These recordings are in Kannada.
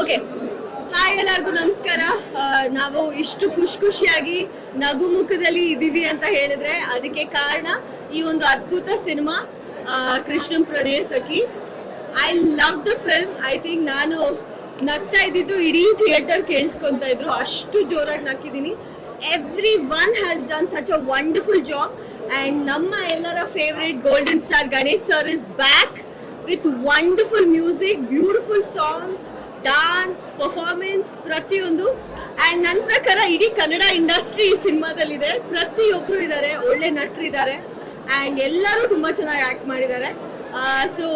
ಓಕೆ ಹಾಯ್ ಎಲ್ಲರಿಗೂ, ನಮಸ್ಕಾರ. ನಾವು ಇಷ್ಟು ಖುಷಿ ಖುಷಿಯಾಗಿ ನಗು ಮುಖದಲ್ಲಿ ಇದೀವಿ ಅಂತ ಹೇಳಿದ್ರೆ ಅದಕ್ಕೆ ಕಾರಣ ಈ ಒಂದು ಅದ್ಭುತ cinema Krishnam Pranaya Sakhi I love the film I think ನಾನು ನಗ್ತಾ ಇದ್ದಿದ್ದು ಇಡೀ ಥಿಯೇಟರ್ ಕೇಳಿಸ್ಕೊಂತ ಇದ್ರು. ಅಷ್ಟು ಜೋರಾಗಿ ನಕ್ಕಿದ್ದೀನಿ everyone has done such a wonderful job and ನಮ್ಮ ಎಲ್ಲರ favourite golden star Ganesh sir is back with wonderful music beautiful songs dance performance ಪ್ರತಿಯೊಂದು. ಅಂಡ್ ನನ್ನ ಪ್ರಕಾರ ಇಡೀ ಕನ್ನಡ ಇಂಡಸ್ಟ್ರಿ ಈ ಸಿನಿಮಾದಲ್ಲಿದೆ. ಪ್ರತಿಯೊಬ್ಬರು ಇದ್ದಾರೆ, ಒಳ್ಳೆ ನಟರು ಇದ್ದಾರೆ ಅಂಡ್ ಎಲ್ಲರೂ ತುಂಬಾ ಚೆನ್ನಾಗಿ ಆಕ್ಟ್ ಮಾಡಿದ್ದಾರೆ. ಸೊ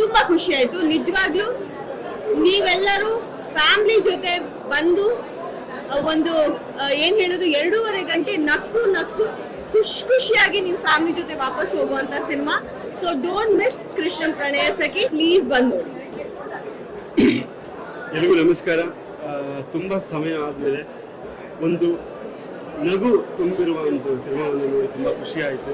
ತುಂಬಾ ಖುಷಿ ಆಯ್ತು. ನಿಜವಾಗ್ಲೂ ನೀವೆಲ್ಲರೂ ಫ್ಯಾಮಿಲಿ ಜೊತೆ ಬಂದು ಒಂದು ಏನ್ ಹೇಳೋದು, ಎರಡೂವರೆ ಗಂಟೆ ನಕ್ಕು ನಕ್ಕು ಖುಷಿ ಖುಷಿಯಾಗಿ ನಿಮ್ ಫ್ಯಾಮಿಲಿ ಜೊತೆ ವಾಪಸ್ ಹೋಗುವಂತ cinema so don't miss Krishnan Pranaya Sakhi please ಬಂದು ಎಲ್ರಿಗೂ ನಮಸ್ಕಾರ. ತುಂಬಾ ಸಮಯ ಆದಮೇಲೆ ಒಂದು ನಗು ತುಂಬಿರುವ ಒಂದು ಸಿನಿಮಾವನ್ನು ನೋಡಿ ತುಂಬ ಖುಷಿ ಆಯಿತು.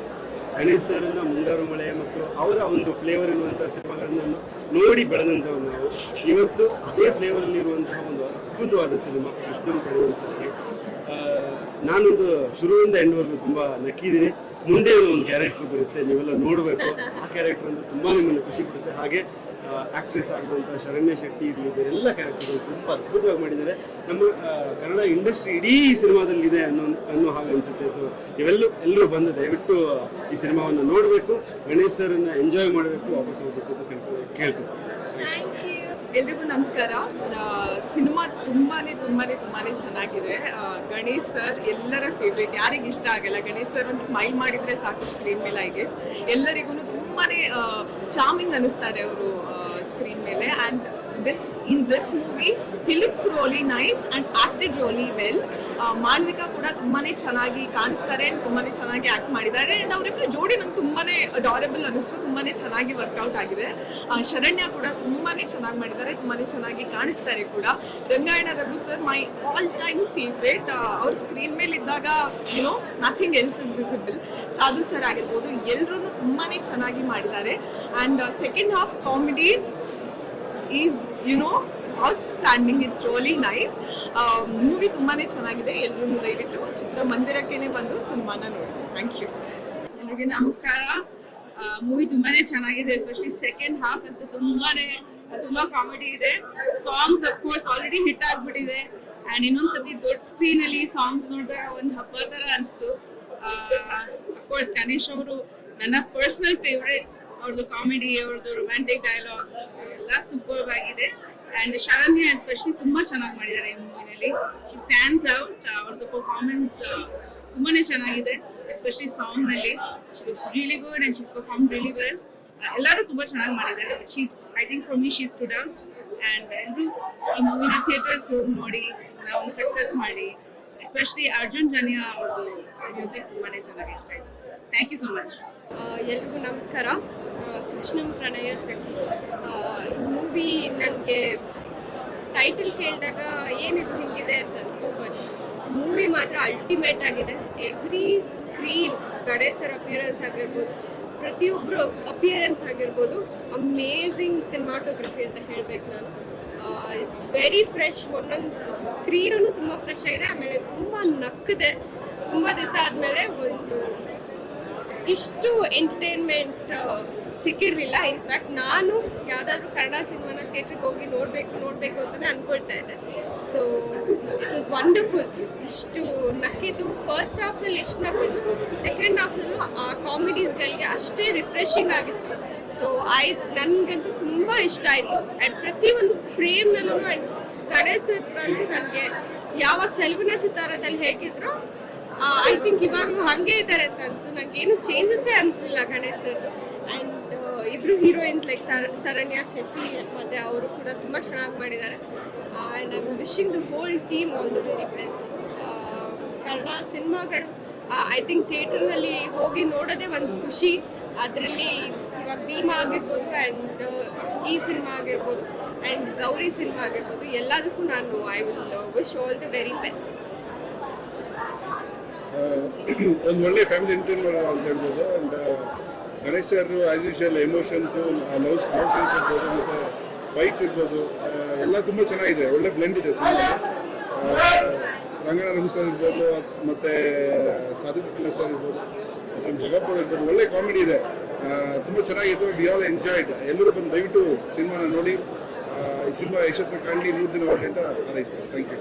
ಗಣೇಶ್ ಸರ್ನ ಮುಂಗಾರು ಮಳೆ ಮತ್ತು ಅವರ ಒಂದು ಫ್ಲೇವರ್ ಇರುವಂತಹ ಸಿನಿಮಾಗಳನ್ನು ನೋಡಿ ಬೆಳೆದಂಥವ್ರು ನಾವು. ಇವತ್ತು ಅದೇ ಫ್ಲೇವರಲ್ಲಿರುವಂತಹ ಒಂದು ಅದ್ಭುತವಾದ ಸಿನಿಮಾ, ಕೃಷ್ಣನ್ ಕಡೆಯ ನಾನೊಂದು ಶುರುವಿಂದ ಎಂಡ್ವರೆಗೂ ತುಂಬ ನಕ್ಕಿದ್ದೀನಿ. ಮುಂದೆ ಒಂದು ಕ್ಯಾರೆಕ್ಟರ್ ಬರುತ್ತೆ, ನೀವೆಲ್ಲ ನೋಡಬೇಕು. ಆ ಕ್ಯಾರೆಕ್ಟರ್ ಅಂದ್ರೆ ತುಂಬ ನಿಮ್ಮನ್ನು ಖುಷಿ ಪಡುತ್ತೆ ಹಾಗೆ ಆಕ್ಟ್ರೆಸ್ ಆಗಿರುವಂಥ ಶರಣ್ಯ ಶೆಟ್ಟಿ ಇರಲಿ ಬೇರೆಲ್ಲ ಕ್ಯಾರೆಕ್ಟರ್ಗಳು ತುಂಬ ಅದ್ಭುತವಾಗಿ ಮಾಡಿದ್ದಾರೆ. ನಮ್ಮ ಕನ್ನಡ ಇಂಡಸ್ಟ್ರಿ ಇಡೀ ಸಿನಿಮಾದಲ್ಲಿ ಇದೆ ಅನ್ನೋ ಅನ್ನೋ ಹಾಗೆ ಅನಿಸುತ್ತೆ. ಸೊ ನೀವೆಲ್ಲೂ, ಎಲ್ಲರೂ ಬಂದು ದಯವಿಟ್ಟು ಈ ಸಿನಿಮಾವನ್ನು ನೋಡಬೇಕು. ಗಣೇಶ್ ಎಂಜಾಯ್ ಮಾಡಬೇಕು, ವಾಪಸ್ ಹೋಗಬೇಕು ಅಂತ ತಿಳ್ಕೊ ಎಲ್ರಿಗೂ ನಮಸ್ಕಾರ. ಸಿನಿಮಾ ತುಂಬಾನೇ ತುಂಬಾನೇ ತುಂಬಾನೇ ಚೆನ್ನಾಗಿದೆ. ಗಣೇಶ್ ಸರ್ ಎಲ್ಲರ ಫೇವ್ರೇಟ್ ಯಾರಿಗೆ ಇಷ್ಟ ಆಗಲ್ಲ? ಗಣೇಶ್ ಸರ್ ಒಂದು ಸ್ಮೈಲ್ ಮಾಡಿದ್ರೆ ಸಾಕು ಸ್ಕ್ರೀನ್ ಮೇಲೆ ಐ ಗೆಸ್ ಎಲ್ಲರಿಗೂ ತುಂಬಾನೇ ಚಾಮಿಂಗ್ ಅನಿಸ್ತಾರೆ ಅವರು ಸ್ಕ್ರೀನ್ ಮೇಲೆ. And this in this movie Philips really nice and acted really well Manvika ಕೂಡ ತುಂಬಾನೇ ಚೆನ್ನಾಗಿ ಕಾಣಿಸ್ತಾರೆ ತುಂಬಾನೇ ಚೆನ್ನಾಗಿ ಆಕ್ಟ್ ಮಾಡಿದ್ದಾರೆ. ಅಂಡ್ ಅವರಿಬ್ಬರು ಜೋಡಿ ನಂಗೆ ತುಂಬಾನೇ ಅಡಾರಬಲ್ ಅನಿಸ್ತು ತುಂಬಾನೇ ಚೆನ್ನಾಗಿ ವರ್ಕೌಟ್ ಆಗಿದೆ. ಶರಣ್ಯ ಕೂಡ ತುಂಬಾನೇ ಚೆನ್ನಾಗಿ ಮಾಡಿದ್ದಾರೆ. ತುಂಬಾನೇ ಚೆನ್ನಾಗಿ ಕಾಣಿಸ್ತಾರೆ ಕೂಡ. Rangayana Raghu sir my all time favourite ಅವ್ರ ಸ್ಕ್ರೀನ್ ಮೇಲೆ ಇದ್ದಾಗ you know nothing else is visible Sadhu sir ಆಗಿರ್ಬೋದು ಎಲ್ಲರೂ ತುಂಬಾನೇ ಚೆನ್ನಾಗಿ ಮಾಡಿದ್ದಾರೆ. And second half comedy is you know outstanding it's really nice movie ತುಂಬಾನೇ ಚೆನ್ನಾಗಿದೆ. ಎಲ್ರೂ ದಯವಿಟ್ಟು ಚಿತ್ರಮಂದಿರಕ್ಕೇನೆ ಬಂದು ಸಿನಿಮಾನ ನೋಡಿ. ಥ್ಯಾಂಕ್ ಯು ನಮಸ್ಕಾರ. ಮೂವಿ ತುಂಬಾನೇ ಚೆನ್ನಾಗಿದೆ ಎಸ್ಪೆಷಲಿ ಸೆಕೆಂಡ್ ಹಾಫ್ ಅಂತ ತುಂಬಾನೇ, ತುಂಬಾ ಕಾಮಿಡಿ ಇದೆ. Songs of course already hit ಆಗ್ಬಿಟ್ಟಿದೆ. ಅಂಡ್ ಇನ್ನೊಂದ್ಸತಿ ದೊಡ್ಡ ಸ್ಕ್ರೀನ್ ಅಲ್ಲಿ ಸಾಂಗ್ಸ್ ನೋಡಿದಾಗ ಒಂದು ಹಬ್ಬ ತರ ಅನ್ಸ್ತು. ಅಫ್ಕೋರ್ಸ್ ಗಣೇಶ್ ಅವರು ನನ್ನ ಪರ್ಸನಲ್ ಫೇವ್ರೇಟ್ ಅವ್ರದ್ದು ಕಾಮಿಡಿ ಅವ್ರದ್ದು ರೊಮ್ಯಾಂಟಿಕ್ ಡೈಲಾಗ್ಸ್ ಎಲ್ಲ ಸೂಪರ್ ಆಗಿದೆ. ಅಂಡ್ ಶರಣ್ಯ ಎಸ್ಪೆಷಲಿ ತುಂಬಾ ಚೆನ್ನಾಗಿ ಮಾಡಿದ್ದಾರೆ ಈ ಮೂವಿನಲ್ಲಿ ಶಿ ಸ್ಟ್ಯಾಂಡ್ಸ್ ಔಟ್ ಅವ್ರದ್ದು ಪರ್ಫಾರ್ಮೆನ್ಸ್ ತುಂಬಾನೇ ಚೆನ್ನಾಗಿದೆ especially ಸಾಂಗ್ನಲ್ಲಿ really good and she's perform really well ಎಲ್ಲರೂ ತುಂಬಾ ಚೆನ್ನಾಗಿ ಮಾಡಿದ್ದಾರೆ. She I think from me she stood out and ಎಲ್ಲರೂ ಈ ಮೂವಿನ ಥಿಯೇಟರ್ಸ್ ಹೋಗಿ ನೋಡಿ ನಾವು ಸಕ್ಸಸ್ ಮಾಡಿ. ಎಸ್ಪೆಷಲಿ ಅರ್ಜುನ್ ಜನಿಯಾ ಅವ್ರದ್ದು ಮ್ಯೂಸಿಕ್ ತುಂಬಾನೇ ಚೆನ್ನಾಗಿ ಇಷ್ಟ ಆಯ್ತು. ಥ್ಯಾಂಕ್ ಯು ಸೊ ಮಚ್ ಎಲ್ರಿಗೂ ನಮಸ್ಕಾರ. ಕೃಷ್ಣ ಪ್ರಣಯ ಸಖಿ. ಮೂವಿ ನನಗೆ ಟೈಟಲ್ ಕೇಳಿದಾಗ ಏನಿದು ಹಿಂಗಿದೆ ಅಂತ ಅನಿಸ್ತು ಬಟ್ ಮೂವಿ ಮಾತ್ರ ಅಲ್ಟಿಮೇಟ್ ಆಗಿದೆ. ಎವ್ರಿ ಸ್ಕ್ರೀನ್ ಗಣೇಶರ ಅಪಿಯರೆನ್ಸ್ ಆಗಿರ್ಬೋದು ಪ್ರತಿಯೊಬ್ಬರು ಅಪಿಯರೆನ್ಸ್ ಆಗಿರ್ಬೋದು ಅಮೇಝಿಂಗ್ ಸಿನಿಮಾಟೋಗ್ರಫಿ ಅಂತ ಹೇಳ್ಬೇಕು ನಾನು. ಇಟ್ಸ್ ವೆರಿ ಫ್ರೆಶ್ ಒಂದೊಂದು ಸ್ಕ್ರೀನು ತುಂಬ ಫ್ರೆಶ್ ಆಗಿದೆ. ಆಮೇಲೆ ತುಂಬ ನಕ್ಕಿದೆ. ತುಂಬ ದಿವಸ ಆದಮೇಲೆ ಒಂದು ಇಷ್ಟು ಎಂಟರ್ಟೈನ್ಮೆಂಟ್ ಸಿಕ್ಕಿರ್ಲಿಲ್ಲ. ಇನ್ಫ್ಯಾಕ್ಟ್ ನಾನು ಯಾವ್ದಾದ್ರೂ ಕನ್ನಡ ಸಿನಿಮಾನ ಥಿಯೇಟ್ರಿಗೆ ಹೋಗಿ ನೋಡಬೇಕು ನೋಡಬೇಕು ಅಂತಲೇ ಅನ್ಕೊಳ್ತಾ ಇದ್ದೆ. ಸೊ ಇಟ್ ವಾಸ್ ವಂಡರ್ಫುಲ್ ಇಷ್ಟು ನಕ್ಕಿದ್ದು ಫಸ್ಟ್ ಹಾಫ್ನಲ್ಲಿ ಎಷ್ಟು ನಕ್ಕಿದ್ದು ಸೆಕೆಂಡ್ ಹಾಫ್ನಲ್ಲೂ ಆ ಕಾಮಿಡೀಸ್ಗಳಿಗೆ ಅಷ್ಟೇ ರಿಫ್ರೆಶಿಂಗ್ ಆಗಿತ್ತು. ಸೊ ಐ ನನಗಂತೂ ತುಂಬ ಇಷ್ಟ ಆಯಿತು. ಆ್ಯಂಡ್ ಪ್ರತಿಯೊಂದು ಫ್ರೇಮ್ನಲ್ಲೂ ಆ್ಯಂಡ್ ಗಣೇಶ್ ಅಂತೂ ನನಗೆ ಯಾವಾಗ ಚಲುವಿನ ಚಿತ್ತಾರದಲ್ಲಿ ಹೇಗಿದ್ರು ಐ ಥಿಂಕ್ ಇವಾಗಲೂ ಹಾಗೆ ಇದ್ದಾರೆ ಅಂತ ಅನ್ಸು. ನನಗೇನು ಚೇಂಜಸ್ಸೇ ಅನಿಸಲಿಲ್ಲ ಗಣೇಶ್ ಸರ್. ಆ್ಯಂಡ್ ಇಬ್ರು heroines like sir, Saranya, Shetty ಮತ್ತೆ ಅವರು ಕೂಡ ತುಂಬ ಚೆನ್ನಾಗಿ ಮಾಡಿದ್ದಾರೆ and I wishing the whole team all the very best Kannada ಸಿನಿಮಾಗಳು ಐ ಥಿಂಕ್ ಥಿಯೇಟರ್ನಲ್ಲಿ ಹೋಗಿ ನೋಡೋದೇ ಒಂದು ಖುಷಿ. ಅದರಲ್ಲಿ ಇವಾಗ ಭೀಮಾ ಆಗಿರ್ಬೋದು ಆ್ಯಂಡ್ ಈ ಸಿನಿಮಾ ಆಗಿರ್ಬೋದು ಆ್ಯಂಡ್ ಗೌರಿ ಸಿನಿಮಾ ಆಗಿರ್ಬೋದು, ಎಲ್ಲದಕ್ಕೂ ನಾನು I will wish all the very best ಒಂದು ಒಳ್ಳೆ ಫ್ಯಾಮಿಲಿ ಎಂಟರ್ಟೈನ್ಮೆಂಟ್ ಅಂತ ಹೇಳ್ಬೋದು. Ganesh sir as usual emotions love love scenes ಇರ್ಬೋದು ಮತ್ತು ಫೈಟ್ಸ್ ಇರ್ಬೋದು ಎಲ್ಲ ತುಂಬ ಚೆನ್ನಾಗಿದೆ, ಒಳ್ಳೆ ಬ್ಲೆಂಡ್ ಇದೆ ಸಿನಿಮಾ. ರಂಗನ ಸರ್ ಇರ್ಬೋದು, ಮತ್ತು ಅಖ್ತರ್ ಸರ್ ಇರ್ಬೋದು ನಮ್ಮ ಜಗಪ್ಪರ್ ಇರ್ಬೋದು, ಒಳ್ಳೆ ಕಾಮಿಡಿ ಇದೆ. ತುಂಬ ಚೆನ್ನಾಗಿತ್ತು ವಿ ಆಲ್ ಎಂಜಾಯ್ಡ್ ಎಲ್ಲರೂ ಬಂದು ದಯವಿಟ್ಟು ಸಿನಿಮಾನ ನೋಡಿ ಈ ಸಿನಿಮಾ ಯಶಸ್ಸನ್ನು ಕಾಣಲಿ ನೂರು ದಿನ ಅಂತ ಹಾರೈಸ್ತಾರೆ ಥ್ಯಾಂಕ್ ಯು